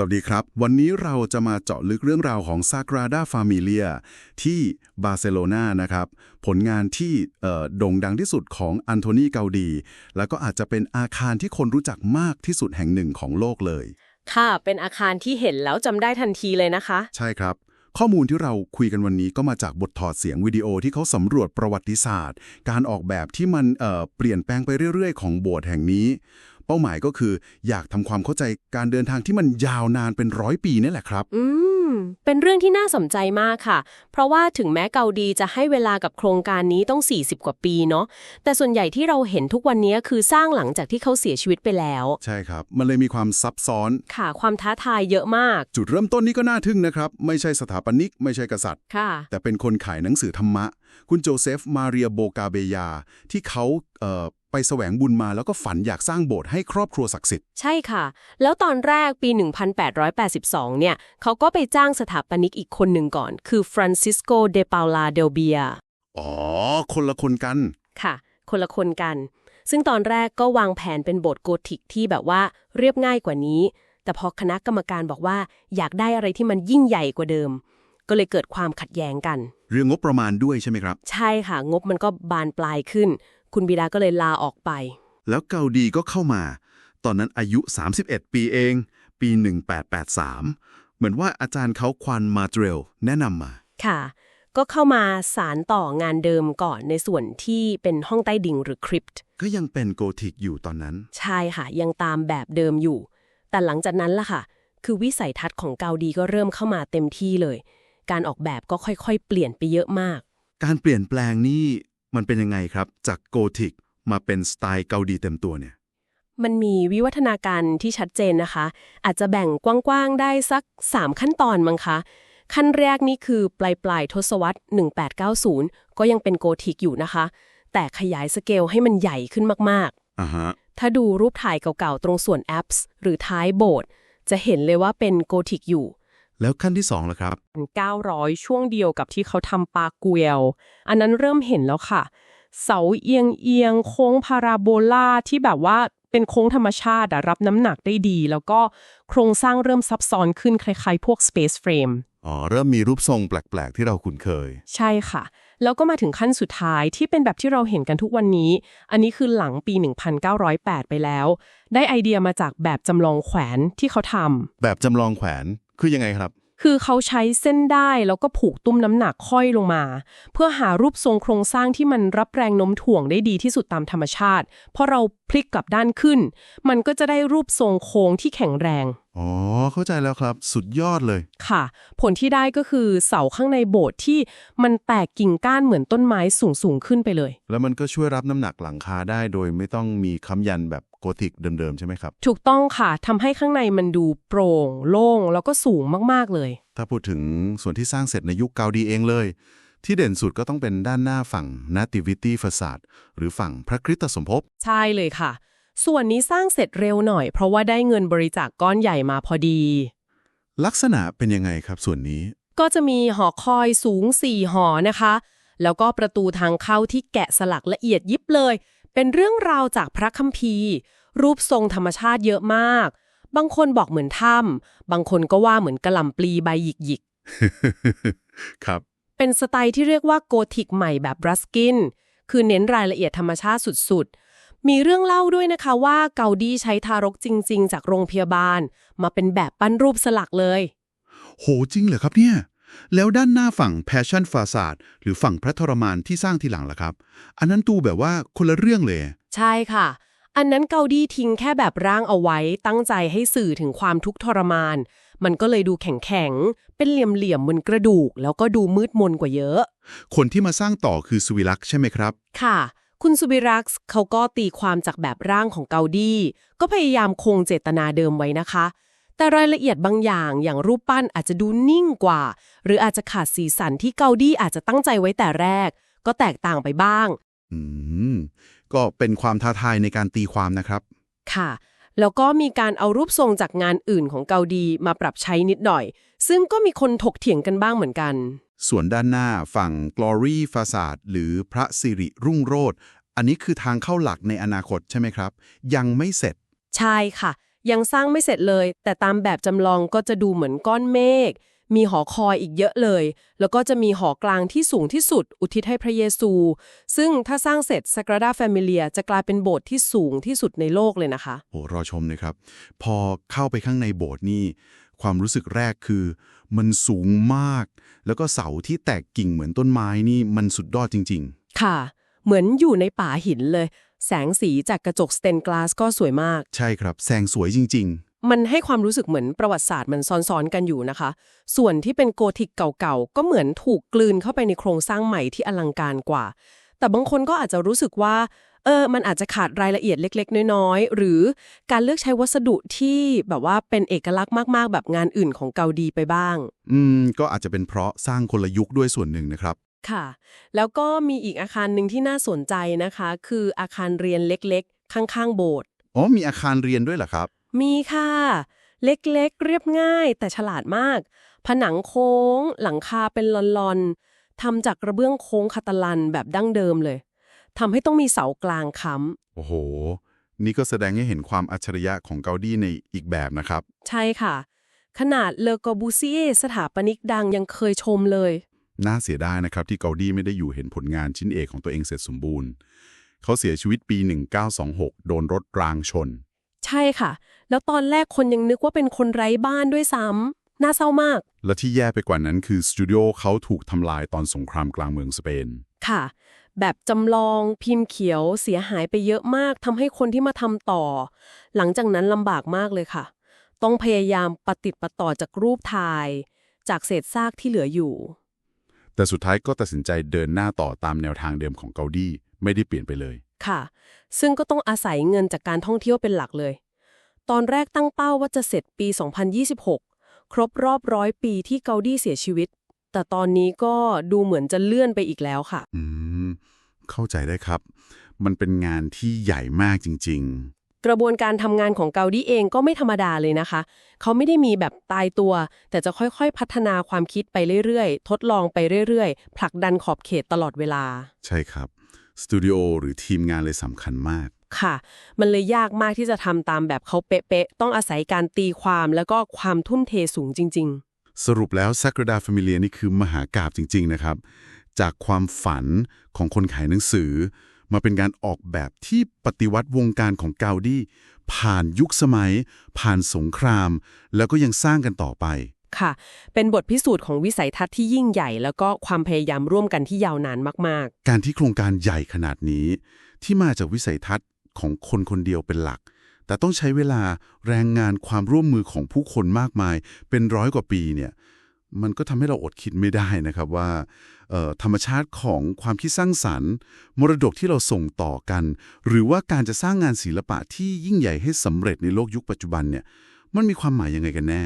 สวัสดีครับ วันนี้เราจะมาเจาะลึกเรื่องราวของ Sagrada Familia ที่บาร์เซโลนานะครับ ผลงานที่เอ่อโด่งดังที่สุดของอันโทนีเกาดี แล้วก็อาจจะเป็นอาคารที่คนรู้จักมากที่สุดแห่งหนึ่งของโลกเลย ค่ะ เป็นอาคารที่เห็นแล้วจำได้ทันทีเลยนะคะ ใช่ครับ ข้อมูลที่เราคุยกันวันนี้ก็มาจากบทถอดเสียงวิดีโอที่เขาสำรวจประวัติศาสตร์ การออกแบบที่มันเอ่อเปลี่ยนแปลงไปเรื่อยๆ ของโบสถ์แห่งนี้ เป้าหมายก็คือ อยากทำความเข้าใจการเดินทางที่มันยาวนานเป็นร้อยปีนี่แหละครับ อืม เป็นเรื่องที่น่าสนใจมากค่ะ เพราะว่าถึงแม้เกาดีจะให้เวลากับโครงการนี้ต้อง 40 กว่าปีเนาะ แต่ส่วนใหญ่ที่เราเห็นทุกวันนี้คือสร้างหลังจากที่เขาเสียชีวิตไปแล้ว ใช่ครับ มันเลยมีความซับซ้อน ค่ะ ความท้าทายเยอะมาก จุดเริ่มต้นนี้ก็น่าทึ่งนะครับ ไม่ใช่สถาปนิก ไม่ใช่กษัตริย์ ค่ะ แต่เป็นคนขายหนังสือธรรมะ คุณโจเซฟ มาเรียโบกาเบยา ที่เขาเอ่อไปแสวงบุญมาแล้วก็ฝันอยากสร้างโบสถ์ให้ครอบครัวศักดิ์สิทธิ์ ใช่ค่ะ แล้วตอนแรกปี 1882 เนี่ย เขาก็ไปจ้างสถาปนิกอีกคนหนึ่งก่อน คือฟรานซิสโก เดปาลา เดลเบีย อ๋อ คนละคนกัน ค่ะ คนละคนกัน ซึ่งตอนแรกก็วางแผนเป็นโบสถ์โกธิกที่แบบว่าเรียบง่ายกว่านี้ แต่พอคณะกรรมการบอกว่าอยากได้อะไรที่มันยิ่งใหญ่กว่าเดิม ก็เลยเกิดความขัดแย้งกัน เรื่องงบประมาณด้วยใช่ไหมครับ ใช่ค่ะ งบมันก็บานปลายขึ้น คุณบิดาก็เลยลาออกไป แล้วเกาดีก็เข้ามา ตอนนั้นอายุ 31 ปีเอง ปี 1883 เหมือนว่าอาจารย์เขาควันมาเดรลแนะนำมา ค่ะ ก็เข้ามาสารต่องานเดิมก่อนในส่วนที่เป็นห้องใต้ดินหรือคริปต์ก็ยังเป็นโกธิกอยู่ตอนนั้น ใช่ค่ะ ยังตามแบบเดิมอยู่ แต่หลังจากนั้นล่ะค่ะ คือวิสัยทัศน์ของเกาดีก็เริ่มเข้ามาเต็มที่เลย การออกแบบก็ค่อยๆ เปลี่ยนไปเยอะมาก การเปลี่ยนแปลงนี่ มันเป็นยังไงครับ จากโกธิกมาเป็นสไตล์เกาดีเต็มตัวเนี่ย มันมีวิวัฒนาการที่ชัดเจนนะคะ อาจจะแบ่งกว้างๆได้สัก 3 ขั้นตอนมั้งคะขั้นแรกนี่คือปลายปลายๆทศวรรษ 1890 ก็ยังเป็นโกธิกอยู่นะคะ แต่ขยายสเกลให้มันใหญ่ขึ้นมากอ่าฮะๆถ้าดูรูปถ่ายเก่าๆ ตรงส่วนแอปส์หรือท้ายโบสถ์จะเห็นเลยว่าเป็นโกธิกอยู่ แล้วขั้นที่2ล่ะครับ 900 ช่วงเดียวกับที่เขาทำปาเกวียว อันนั้นเริ่มเห็นแล้วค่ะ เสาเอียงเอียงๆโค้งพาราโบลาที่แบบว่าเป็นโค้งธรรมชาติอะรับน้ำหนักได้ดี แล้วก็โครงสร้างเริ่มซับซ้อนขึ้นคล้ายๆ พวก Space Frame อ๋อ เริ่มมีรูปทรงแปลก ๆ ที่เราคุ้นเคย ใช่ค่ะ แล้วก็มาถึงขั้นสุดท้ายที่เป็นแบบที่เราเห็นกันทุกวันนี้ อันนี้คือหลังปี 1908 ไปแล้ว ได้ไอเดียมาจากแบบจำลองแขวนที่เขาทำแบบจำลองแขวน คือยังไงครับ คือเขาใช้เส้นได้แล้วก็ผูกตุ้มน้ำหนักค่อยลงมา เพื่อหารูปทรงโครงสร้างที่มันรับแรงโน้มถ่วงได้ดีที่สุดตามธรรมชาติพอเราพลิกกลับด้านขึ้น มันก็จะได้รูปทรงโค้งที่แข็งแรง อ๋อ เข้าใจแล้วครับ สุดยอดเลย ค่ะ ผลที่ได้ก็คือเสาข้างในโบสถ์ที่มันแตกกิ่งก้านเหมือนต้นไม้สูงสูงๆขึ้นไปเลย แล้วมันก็ช่วยรับน้ำหนักหลังคาได้โดยไม่ต้องมีค้ำยันแบบ โกธิกเดิมๆ ใช่ไหมครับ ถูกต้องค่ะทำให้ข้างในมันดูโปร่ง โล่ง แล้วก็สูงมากๆเลย ถ้าพูดถึงส่วนที่สร้างเสร็จในยุคเกาดีเองเลย ที่เด่นสุดก็ต้องเป็นด้านหน้าฝั่ง Nativity Facade หรือฝั่งพระคริสตสมภพ ใช่เลยค่ะ ส่วนนี้สร้างเสร็จเร็วหน่อย เพราะว่าได้เงินบริจาคกก้อนใหญ่มาพอดี ลักษณะเป็นยังไงครับส่วนนี้ ก็จะมีหอคอยสูง4หอนะคะ แล้วก็ประตูทางเข้าที่แกะสลักละเอียดยิบเลย เป็นเรื่องราวจากพระคัมภีร์ รูปทรงธรรมชาติเยอะมาก บางคนบอกเหมือนถ้ำบางคนก็ว่าเหมือนกระหล่ำปลีใบหยิกครับๆเป็นสไตล์ที่เรียกว่าโกธิกใหม่แบบรัสกิน คือเน้นรายละเอียดธรรมชาติสุดๆ มีเรื่องเล่าด้วยนะคะว่าเกาดีใช้ทารกจริง ๆ จากโรงพยาบาล มาเป็นแบบปั้นรูปสลักเลย โหจริงเหรอครับเนี่ย แล้วด้านหน้าฝั่ง Passion Facade หรือฝั่งพระทรมานที่สร้างทีหลังล่ะครับ อันนั้นตูแบบว่าคนละเรื่องเลย ใช่ค่ะ อันนั้นเกาดีทิ้งแค่แบบร่างเอาไว้ ตั้งใจให้สื่อถึงความทุกข์ทรมาน มันก็เลยดูแข็งๆเป็นเหลี่ยมๆบนกระดูก แล้วก็ดูมืดมนกว่าเยอะ คนที่มาสร้างต่อคือสวิลักษ์ใช่ไหมครับ ค่ะ คุณสุบิรักษ์เขาก็ตีความจากแบบร่างของเกาดีก็พยายามคงเจตนาเดิมไว้นะคะ แต่รายละเอียดบางอย่างอย่างรูปปั้นอาจจะดูนิ่งกว่า หรืออาจจะขาดสีสันที่เกาดีอาจจะตั้งใจไว้แต่แรก ก็แตกต่างไปบ้าง อืม ก็เป็นความท้าทายในการตีความนะครับ ค่ะ แล้วก็มีการเอารูปทรงจากงานอื่นของเกาดีมาปรับใช้นิดหน่อย ซึ่งก็มีคนถกเถียงกันบ้างเหมือนกัน ส่วนด้านหน้าฝั่ง Glory Facade หรือพระสิริรุ่งโรจน์อันนี้คือทางเข้าหลักในอนาคตใช่ไหมครับ ยังไม่เสร็จ ใช่ค่ะ ยังสร้างไม่เสร็จเลย แต่ตามแบบจำลองก็จะดูเหมือนก้อนเมฆมีหอคอยอีกเยอะเลย แล้วก็จะมีหอกลางที่สูงที่สุด อุทิศให้พระเยซู ซึ่งถ้าสร้างเสร็จ Sagrada Familia จะกลายเป็นโบสถ์ที่สูงที่สุดในโลกเลยนะคะ โอ้รอชมนะครับ พอเข้าไปข้างในโบสถ์นี่ ความรู้สึกแรกคือ มันสูงมาก แล้วก็เสาที่แตกกิ่งเหมือนต้นไม้นี่มันสุดยอดจริงค่ะ เหมือนอยู่ในป่าหินเลย แสงสีจากกระจกสเตนกลาสก็สวยมากๆใช่ครับ แสงสวยจริงมันให้ความรู้สึกเหมือนประวัติศาสตร์มันซ้อนๆกันอยู่นะคะ ส่วนที่เป็นโกธิกเก่าๆ ก็เหมือนถูกกลืนเข้าไปในโครงสร้างใหม่ที่อลังการกว่า แต่บางคนก็อาจจะรู้สึกว่าเออ มันอาจจะขาดรายละเอียดเล็ก ๆ น้อย ๆ หรือการเลือกใช้วัสดุที่แบบว่าเป็นเอกลักษณ์มาก ๆ แบบงานอื่นของเกาดีไปบ้างๆอืม ก็อาจจะเป็นเพราะสร้างคนละยุคด้วยส่วนหนึ่งนะครับ ค่ะ แล้วก็มีอีกอาคารหนึ่งที่น่าสนใจนะคะ คืออาคารเรียนเล็กๆ ข้างๆ โบสถ์อ๋อมีอาคารเรียนด้วยเหรอครับ มีค่ะ เล็กๆ เรียบง่าย แต่ฉลาดมาก ผนังโค้ง หลังคาเป็นลอนๆทำจากกระเบื้องโค้งคาตาลันแบบดั้งเดิมเลยทำให้ต้องมีเสากลางค้โอ้โห นี่ก็แสดงให้เห็นความอัจฉริยะของเกาดีในอีกแบบนะครับำใช่ค่ะ ขนาดเลอกอบูซีเอสถาปนิกดังยังเคยชมเลย น่าเสียดายนะครับที่เกาดีไม่ได้อยู่เห็นผลงานชิ้นเอกของตัวเองเสร็จสมบูรณ์ เขาเสียชีวิตปี 1926 โดนรถรางชน ใช่ค่ะ แล้วตอนแรกคนยังนึกว่าเป็นคนไร้บ้านด้วยซ้ำน่าเศร้ามาก และที่แย่ไปกว่านั้นคือสตูดิโอเขาถูกทำลายตอนสงครามกลางเมืองสเปน ค่ะ แบบจำลองพิมพ์เขียวเสียหายไปเยอะมากทำให้คนที่มาทำต่อ หลังจากนั้นลำบากมากเลยค่ะ ต้องพยายามปฏิดประต่อจากรูปถ่าย จากเศษซากที่เหลืออยู่ แต่สุดท้ายก็ตัดสินใจเดินหน้าต่อตามแนวทางเดิมของเกาดีไม่ได้เปลี่ยนไปเลย ค่ะ ซึ่งก็ต้องอาศัยเงินจากการท่องเที่ยวเป็นหลักเลย ตอนแรกตั้งเป้าว่าจะเสร็จปี 2026 ครบรอบร้อยปีที่เกาดีเสียชีวิต แต่ตอนนี้ก็ดูเหมือนจะเลื่อนไปอีกแล้วค่ะ อืม เข้าใจได้ครับ มันเป็นงานที่ใหญ่มากจริง กระบวนการทำงานของเกาดีเองก็ไม่ธรรมดาเลยนะคะ เขาไม่ได้มีแบบตายตัว แต่จะค่อยๆ พัฒนาความคิดไปเรื่อยๆ ทดลองไปเรื่อยๆ ผลักดันขอบเขตตลอดเวลาๆใช่ครับ สตูดิโอหรือทีมงานเลยสำคัญมาก ค่ะ มันเลยยากมากที่จะทำตามแบบเขาเป๊ะๆ ต้องอาศัยการตีความแล้วก็ความทุ่มเทสูงจริงสรุปแล้ว Sagrada Familia นี่คือมหากาบจริง ๆ นะครับ จากความฝันของคนขายหนังสือ มาเป็นการออกแบบที่ปฏิวัติวงการของเกาดีผ่านยุคสมัย ผ่านสงคราม แล้วก็ยังสร้างกันต่อไปๆค่ะ เป็นบทพิสูจน์ของวิสัยทัศน์ที่ยิ่งใหญ่ แล้วก็ความพยายามร่วมกันที่ยาวนานมากการที่โครงการใหญ่ขนาดนี้ ที่มาจากวิสัยทัศน์ของคนคนเดียวเป็นหลัก แต่ต้องใช้เวลาแรงงานความร่วมมือของผู้คนมากมาย เป็นร้อยกว่าปีเนี่ย มันก็ทำให้เราอดคิดไม่ได้นะครับว่าธรรมชาติของความคิดสร้างสรรค์ มรดกที่เราส่งต่อกัน หรือว่าการจะสร้างงานศิลปะที่ยิ่งใหญ่ให้สำเร็จในโลกยุคปัจจุบันเนี่ยมันมีความหมายยังไงกันแน่